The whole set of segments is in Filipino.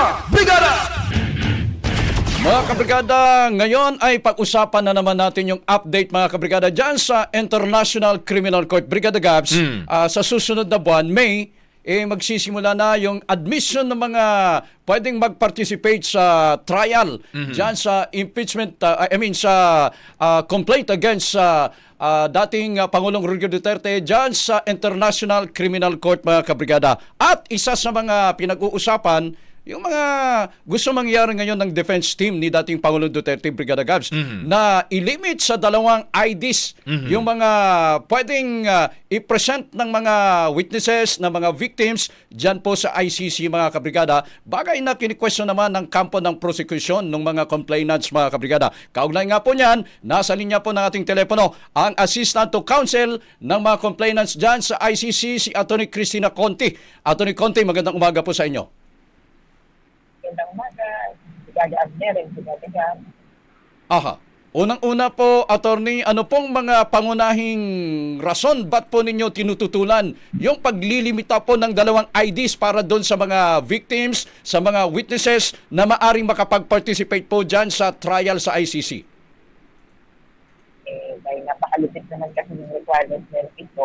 Brigada! Brigada! Mga kabrigada, ngayon ay pag-usapan na naman natin yung update mga kabrigada dyan sa International Criminal Court. Brigada Gabs, ah, sa susunod na buwan, May, eh, magsisimula na yung admission ng mga pwedeng mag-participate sa trial dyan sa impeachment, ah, I mean sa ah, complaint against sa ah, dating ah, Pangulong Rodrigo Duterte dyan sa International Criminal Court mga kabrigada. At isa sa mga pinag-uusapan, yung mga gusto mangyari ngayon ng defense team ni dating Pangulong Duterte, Brigada Gabs, na ilimit sa dalawang IDs yung mga pwedeng ah, i-present ng mga witnesses, ng mga victims dyan po sa ICC mga kabrigada. Bagay na kini-question naman ng kampo ng prosecution ng mga complainants mga kabrigada. Kaugnay nga po niyan, nasa linya po ng ating telepono ang Assistant to Counsel ng mga complainants dyan sa ICC, si Atty. Christina Conti. Atty. Conti, magandang umaga po sa inyo. Magandang umaga, Brigada Abner and Brigada Gab. Aha. Unang-una po, attorney, ano pong mga pangunahing rason ba't po ninyo tinututulan yung paglilimita po ng dalawang IDs para doon sa mga victims, sa mga witnesses na maaring makapag-participate po dyan sa trial sa ICC? Eh, dahil napakalupit naman kasi yung requirements ng ito,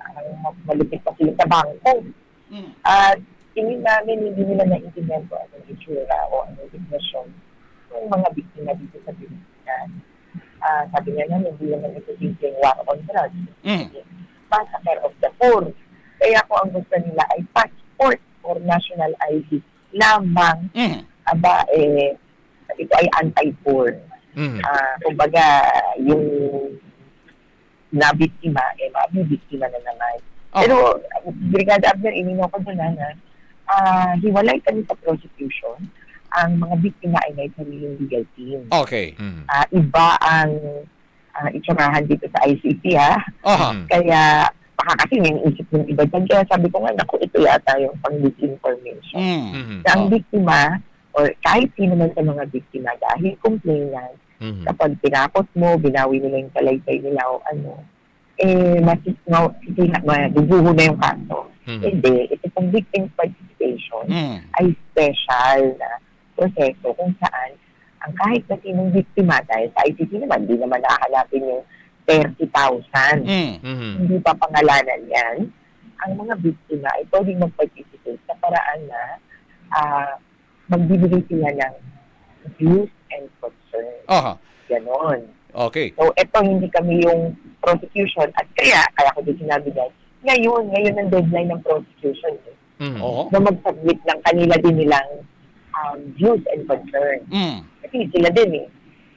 parang mas malupit pa sila sa bangko. At tingin namin hindi nila naiintindihan ko anong itsura o anong definition ng mga biktima dito sa Pilipinas. Ah, sabi niya naman, hindi naman ito simpleng war on drugs. Mm. Massacre of the poor. Kaya kung ang gusto nila ay passport or national ID lamang, Mm. aba, eh, ito ay anti-poor. Mm. Ah, kumbaga, yung nabiktima, eh, mabibiktima na naman. Oh. Pero, Brigada Abner, ininaw ko doon na, ah, hiwalay kami sa prosecution. Ang mga biktima ay may sariling legal team. Okay. Mm. Ah, iba ang uh, itsurahan dito sa ICC, ha? Mm. Kaya, baka kasi yung isip ng iba dyan. Kaya sabi ko nga, naku, ito yata yung pang-disinformation. Mm. Mm. Na ang Oh. biktima, or kahit sino man sa mga biktima, dahil complainant, Mm. kapag tinakot mo, binawi nila yung kalaysay nila o ano, eh, masis, no, sisina, madubuho na yung kaso. Mm. Hindi, ito pong victim participation Mm. ay special na proseso kung saan ang kahit na sinong biktima, dahil sa ICC naman, hindi naman nakakalapin yung 30,000. Mm. Mm. Hindi pa pangalanan yan. Ang mga biktima ay pwedeng mag-participate sa paraan na ah, magbibigay sila ng views and concern. Aha. Ganon. Okay. So, ito hindi kami yung prosecution at kaya, kaya ko din sinabi dahil, ngayon, ngayon ang deadline ng prosecution eh, Mm. Oo. na mag-submit ng kanila din nilang um, views and concern. Mm. Kasi sila din eh,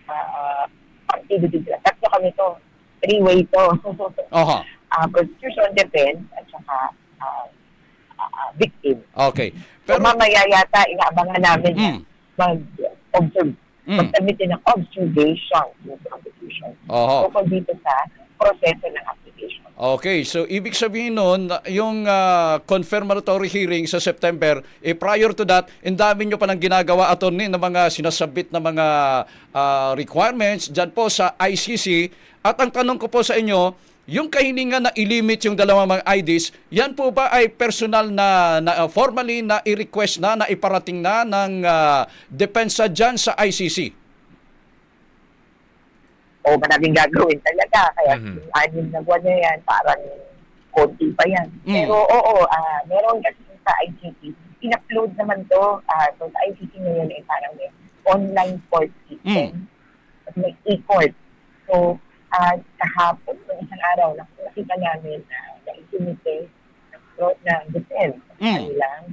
uh, partido din sila. Tatlo kami to, three-way to. Aha. uh, prosecution, defense, at saka uh, uh, victim. Okay. So, Pero mamaya yata, inaabangan namin na Mm. mag-observe, Mm. mag-submit din ng observation ng prosecution. Oho. Tungkol dito sa proseso ng. Okay, so ibig sabihin nun, yung ah, confirmatory hearing sa September, eh prior to that, ang dami nyo pa ng ginagawa attorney ng mga sinasabit na mga ah, requirements dyan po sa ICC. At ang tanong ko po sa inyo, yung kahilingan na ilimit yung dalawang mga IDs, yan po ba ay personal na, na ah, formally na i-request na, na iparating na ng ah, depensa dyan sa ICC? O maraming gagawin talaga. Kaya Mhm. yung anim na buwan na yan, parang konti pa yan. Mm. Pero oo, ah meron kasi sa ICT, in-upload naman to. ah so sa ICT ngayon ay parang may online court system. At may e-court. So, ah kahapon, ng isang araw, nak- nakita namin na na-isinite ng pro- na defense Mm. kanilang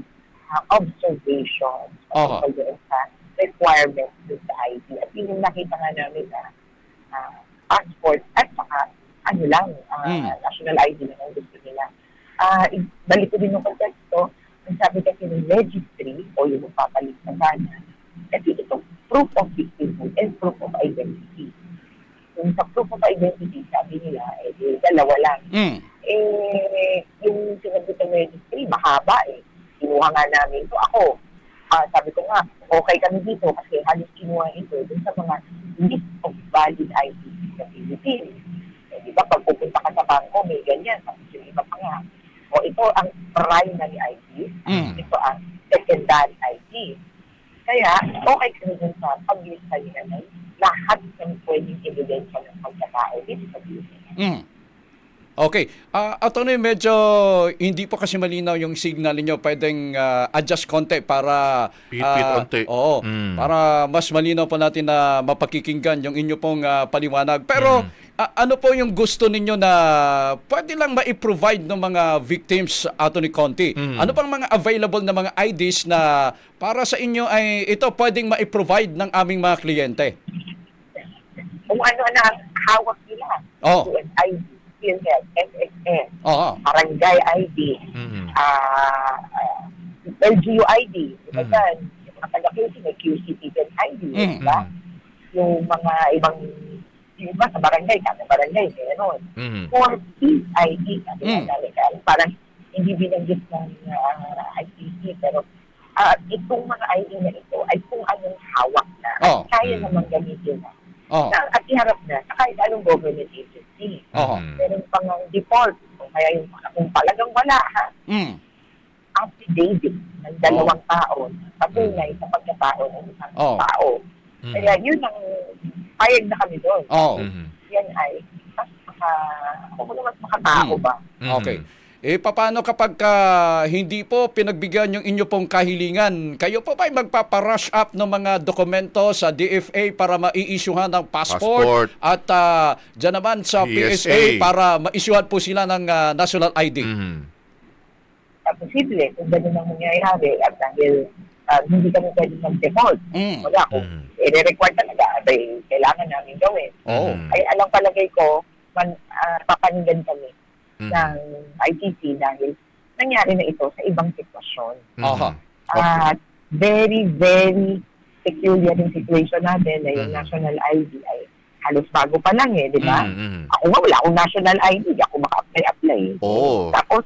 observation Aha. tungkol doon sa requirements sa IT. At yun yung nakita nga namin na ah, passport at saka ano lang, ah, Mm. national ID lang ang gusto nila. Ah, i- balik ko din yung konteksto, ang sabi kasi ng registry o yung magpapalit sa bana, kasi ito proof of victimhood and proof of identity. Yung sa proof of identity, sabi nila, eh, dalawa lang. Mm. Eh, yung sinagot ng registry, mahaba eh. Kinuha nga namin ito. Ako, ah, sabi ko nga, okay kami dito kasi halos kinuha ito dun sa mga list of valid IDs sa Philippines. Eh, di ba, pag pupunta ka sa bangko, may ganyan. Tapos yung iba pa nga. O ito ang primary ID, Mm. ito ang secondary ID. Kaya, okay kami dun sa paglista niya ng lahat ng pwedeng ebidensya ng pagkatao dito sa Pilipinas. Mm. Okay. Ah, attorney, medyo hindi po kasi malinaw yung signal niyo. Pwedeng ah, adjust konti para Pihit-pihit ah, konti. Oo. Mm. Para mas malinaw po natin na mapakikinggan yung inyo pong ah, paliwanag. Pero Mm. ah, ano po yung gusto ninyo na pwede lang ma-provide ng mga victims Attorney Conti? Mm. Ano pang mga available na mga IDs na para sa inyo ay ito pwedeng ma-provide ng aming mga kliyente? Kung ano na hawak nila. Oo. USID, PhilHealth, SSN, Oo. Barangay ID, Mhm. ah ah, LGU ID, diba Mhm. dyan? Yung mga taga-QC, may QCTZ ID, Mhm. diba? Yung mga ibang, yung iba sa barangay, kada barangay, meron. Mhm. For peace ID, sabi Mm. nga namin, kaya parang hindi binanggit ng uh, ICC, pero ah, itong mga ID na ito ay kung anong hawak na, Oh. at kaya Mm. namang gamitin na, Oo. na, at iharap na sa kahit anong government agency. Oo. Mhm. Meron pang ang default, kung kaya yung kung talagang wala, ha, Mm. affidavit ng dalawang tao, patunay sa pagkatao ng isang Oh. tao. Mhm. Kaya yun ang payag na kami doon. Oo. Mhm. Yan ay, mas maka, ako mo mas makatao Mm. ba? Mhm. Okay. Eh, paano kapag ka hindi po pinagbigyan yung inyo pong kahilingan, kayo po ba ay magpaparush up ng mga dokumento sa DFA para ma-i-issuehan ng passport, Passport. at ah, dyan naman sa PSA, PSA. para ma-issuehan po sila ng ah, national ID? Mhm. uh, posible kung gano'n ang mangyayari at dahil uh, hindi kami pwede mag-default. Mm. Wala kung Mhm. i-require talaga, abay, kailangan namin gawin. Mhm. Ay alang palagay ko, man, uh, papanigan kami Mhm. ng ITC dahil nangyari na ito sa ibang sitwasyon. Mhm. Aha. At very, very peculiar yung situation natin na yung Mhm. national ID ay halos bago pa lang eh, di ba? Mhm. Mhm. Ako nga, wala akong national ID, di ako maka-apply-apply. Oo. Tapos,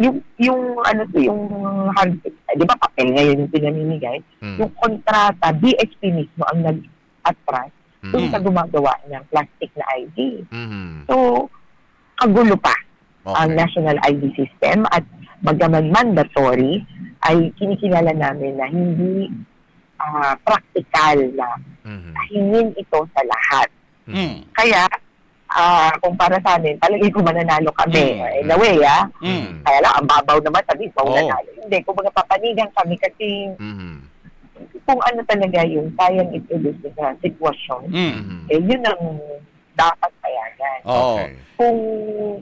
yung, yung, ano to, yung hard, eh, di ba papel ngayon yung pinamimigay, Mhm. yung kontrata, BSP mismo ang nag-attract dun Mhm. sa gumagawa ng plastic na ID. Mhm. So, kagulo pa ang Okay. national ID system at bagaman mandatory, ay kinikilala namin na hindi ah, practical na Mhm. hingin ito sa lahat. Mhm. Mm. Kaya, ah kung para sa amin, palagi ko mananalo kami. Mm. In a way, ah. Mm. Kaya lang, ang babaw naman sabi, Oo. mananalo. Hindi, kung mga papanigan kami kasi Mhm. kung ano talaga yung kayang introduce sa sitwasyon, Mm. Mhm. eh yun ang dapat payagan. Oo. Okay. Kung,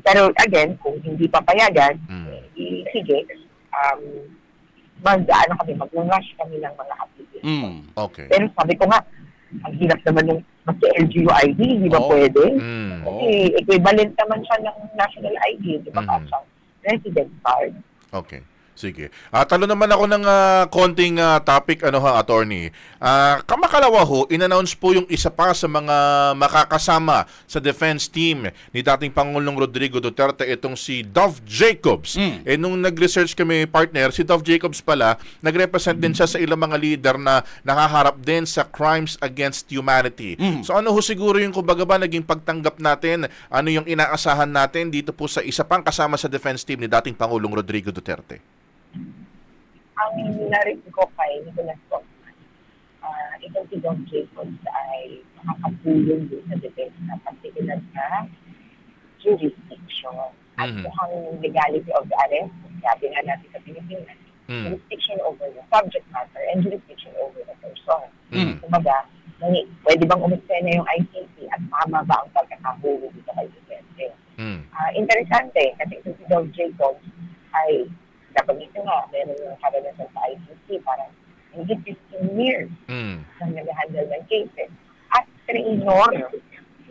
pero again, kung hindi papayagan, Mhm. eh, sige, um, mag, ano kami, mag-rush kami ng mga application. Mm. Okay. Pero sabi ko nga, ang hirap naman ng mas LGU ID, di ba Oo. pwede? Oo. Kasi equivalent naman siya ng national ID, di ba? Mm. resident card. Okay. Sige. Ah, talo naman ako ng ah, konting ah, topic ano ha, attorney. Ah, kamakalawa ho, inannounce po yung isa pa sa mga makakasama sa defense team ni dating Pangulong Rodrigo Duterte itong si Dov Jacobs. Mm. Eh nung nag-research kami partner, si Dov Jacobs pala, nagrepresent din siya sa ilang mga leader na nakaharap din sa crimes against humanity. Mm. So ano ho siguro yung kumbaga ba naging pagtanggap natin, ano yung inaasahan natin dito po sa isa pang kasama sa defense team ni dating Pangulong Rodrigo Duterte? Ang narinig ko kay Nicolas Stockman, uh, itong si Don Jacobs ay makakatulong din sa defense na particular sa jurisdiction. At Mhm. mukhang legality of the arrest, sabi nga natin sa Pilipinas, Mm. jurisdiction over the subject matter and jurisdiction over the person. Mm. Kumbaga, pwede bang umiksena yung ICC at tama ba ang pagkakahuli dito kay Duterte? Mm. Ah, interesante kasi ito si Dov Jacobs ay dapat ito nga, meron yung karanasan sa ICC parang higit 15 years Mm. na nag-handle ng cases. At trainor,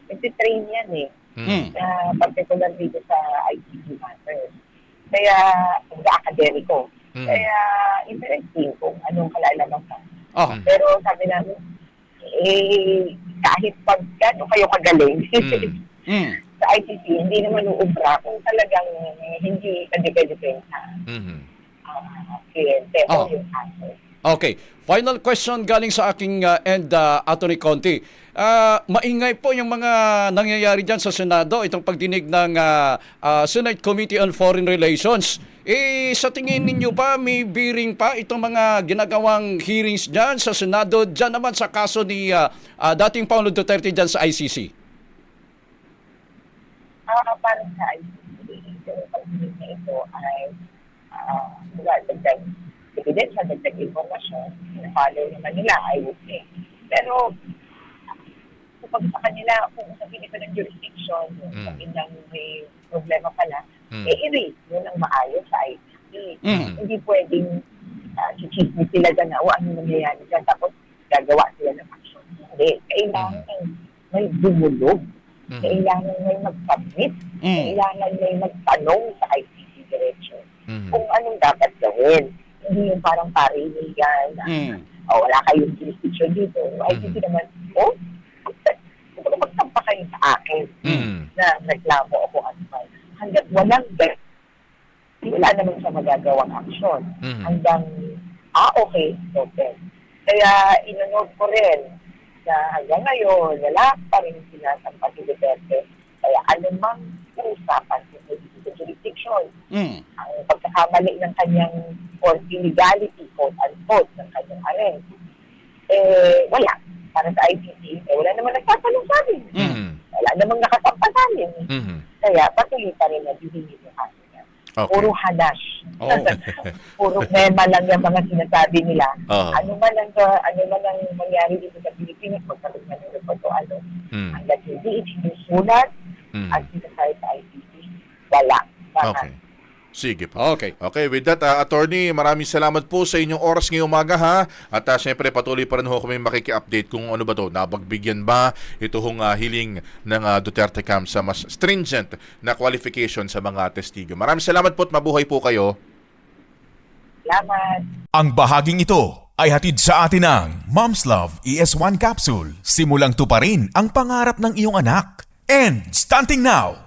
nagtitrain yan eh, Mm. na particular dito sa ICC matters. Kaya, sa akademiko. Mm. Kaya, interesting kung anong kalalaman ka. Oh. Pero sabi namin, eh, kahit pag gano'n kayo kagaling, Mm. Mm. Sa ICC, hindi naman uubra kung talagang hindi kadipedipensa Mhm. ang kliyente o Oh. yung asset. Okay. Final question galing sa aking uh, end, uh, Attorney Conti. Ah, maingay po yung mga nangyayari dyan sa Senado, itong pagdinig ng uh, uh, Senate Committee on Foreign Relations. Eh, sa tingin ninyo ba, may bearing pa itong mga ginagawang hearings dyan sa Senado, dyan naman sa kaso ni ah, ah, dating Paulo Duterte dyan sa ICC? Ah, para sa ICC, yung pagdinig na ito ay uh, dagdag ebidensya, dagdag informasyon, na-follow naman nila, I would say. Pero, kapag sa kanila, kung sabihin ito ng jurisdiction, Mm. mm. sabihin lang may problema pala, Mm. eh, i-raise yun ang maayos sa ICC. Mm. Hindi pwedeng uh, chichismis sila dyan na, o ano nangyayari dyan, tapos gagawa sila ng action. Hindi. Kailangan may dumulog. Mhm. Kailangan may mag-submit. Mm. Kailangan may magtanong sa ICC direction Mhm. kung anong dapat gawin. Hindi yung parang parinigan na Mm. oh, wala kayong jurisdiction dito. Yung ICC Mhm. naman, oh, kung magtampa kayo sa akin Mhm. na reklamo ako man. Hanggat walang bet, wala naman siya magagawang aksyon. Mhm. Hanggang, ah, okay, open. Kaya, inunod ko rin na hanggang ngayon, wala pa rin sinasampa si Duterte. Kaya anumang usapan sa sa jurisdiction, Mm. ang pagkakamali ng kanyang or illegality, quote unquote, ng kanyang arrest, eh, wala. Para sa ICC, eh, wala naman nagtatanong sa amin. Mhm. Wala namang nakatampa sa amin. Mhm. Kaya patuloy pa rin na yung kaso niya. Okay. Puro halash. Oh. Puro mema lang yung mga sinasabi nila. Oo. Ano man ang ano man ang mangyari dito sa Pilipinas, magkaroon man ng report o ano. Mm. Hanggat hindi sinusulat Mm. at sinasay sa ICC, wala. Baka Okay. Sige po. Okay. Okay, with that, uh, attorney, maraming salamat po sa inyong oras ngayong umaga ha. At uh, syempre patuloy pa rin ho kami makiki-update kung ano ba to, nabagbigyan ba ito hong uh, hiling ng uh, Duterte Camp sa mas stringent na qualification sa mga testigo. Maraming salamat po at mabuhay po kayo. Salamat. Ang bahaging ito ay hatid sa atin ng Mom's Love ES1 Capsule. Simulang tuparin ang pangarap ng iyong anak. And stunting now